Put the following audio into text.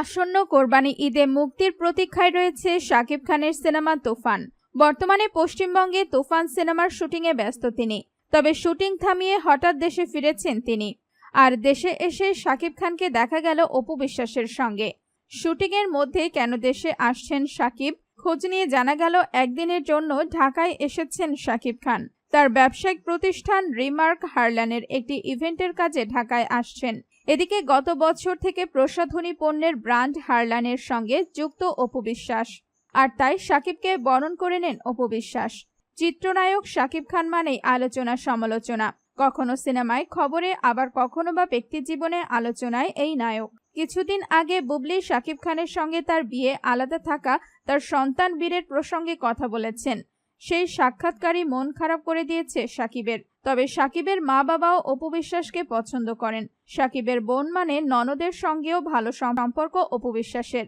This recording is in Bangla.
আসন্ন কোরবানি ঈদে মুক্তির প্রতীক্ষায় রয়েছে শাকিব খানের সিনেমা তুফান। বর্তমানে পশ্চিমবঙ্গে তুফান সিনেমার শুটিংয়ে ব্যস্ত তিনি। তবে শুটিং থামিয়ে হঠাৎ দেশে ফিরেছেন তিনি। আর দেশে এসে শাকিব খানকে দেখা গেল অপু বিশ্বাসের সঙ্গে। শুটিংয়ের মধ্যে কেন দেশে আসছেন শাকিব, খোঁজ নিয়ে জানা গেল একদিনের জন্য ঢাকায় এসেছেন শাকিব খান। তার ব্যবসায়িক প্রতিষ্ঠান রিমার্ক হারল্যানের একটি ইভেন্টের কাজে ঢাকায় আসছেন। এদিকে গত বছর থেকে প্রসাধনী পণ্যের ব্র্যান্ড হারলানের সঙ্গে যুক্ত অপু বিশ্বাস। আর তাই শাকিবকে বরণ করে নেন অপু বিশ্বাস। চিত্রনায়ক শাকিব খান মানেই আলোচনা সমালোচনা। কখনো সিনেমায় খবরে, আবার কখনো বা ব্যক্তি ব্যক্তিজীবনে আলোচনায় এই নায়ক। কিছুদিন আগে বুবলি শাকিব খানের সঙ্গে তার বিয়ে, আলাদা থাকা, তার সন্তান বীরের প্রসঙ্গে কথা বলেছেন। সেই সাক্ষাৎকারই মন খারাপ করে দিয়েছে সাকিবের। তবে সাকিবের মা বাবাও অপু বিশ্বাসকে পছন্দ করেন। সাকিবের বোন মানে ননদের সঙ্গেও ভালো সম্পর্ক অপু বিশ্বাসের